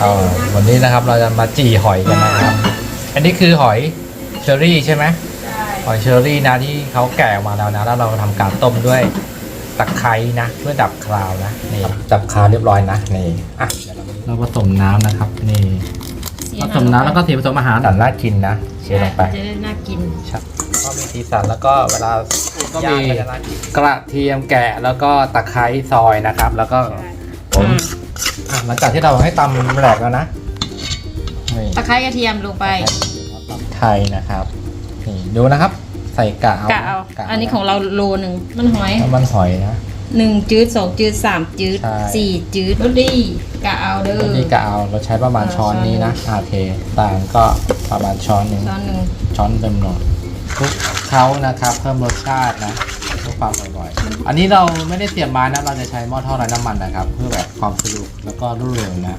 เอาวันนี้นะครับเราจะมาจี่หอยกันนะครับ อันนี้คือหอยเชอรี่ใช่ไหมใช่หอยเชอรี่นะที่เขาแกะออกมาแล้วนะ แล้วเราทำการต้มด้วยตะไคร้นะเพื่อดับคาวนะนี่ดับคาวเรียบร้อยนะนี่อะเดี๋ยวเราผสมน้ำนะครับ นี่ผสมน้ำแล้วก็สีผสมอาหารดันน่ากินนะเชียร์ลงไปจะได้น่ากินครับก็มีสีสันแล้วก็เวลาก็มีกระเทียมแกะแล้วก็ตะไคร้ซอยนะครับ แล้วก็ผม อะหลังจากที่เราให้ตำแหลกแล้วนะนี่ตะไคร้กระเทียมลงไปไทยนะครับนี่ดูนะครับ ใส่กะเอากะเอากะอันนี้ของเราโลหนึ่งมันหอยน้ำมันหอยนะหนึ่งจืดสองจืดสามจืดใช่สี่จืดรสดีกะเอาเด้อนี่กะเอาเราใช้ประมาณอ่าช้อนนี้นะช้อนโอเคต่างก็ประมาณช้อนหนึ่งช้อนหนึ่งช้อนเต็มหน่อยคลุกเขานะครับ เพิ่มรสชาตินะ พื่อความอร่อยอันนี้เราไม่ได้เสียบม้นะ เราจะใช้หม้อทอดไร้น้ำมันนะครับ เพื่อแบบความสะดวกแล้วก็รวดเร็วนะ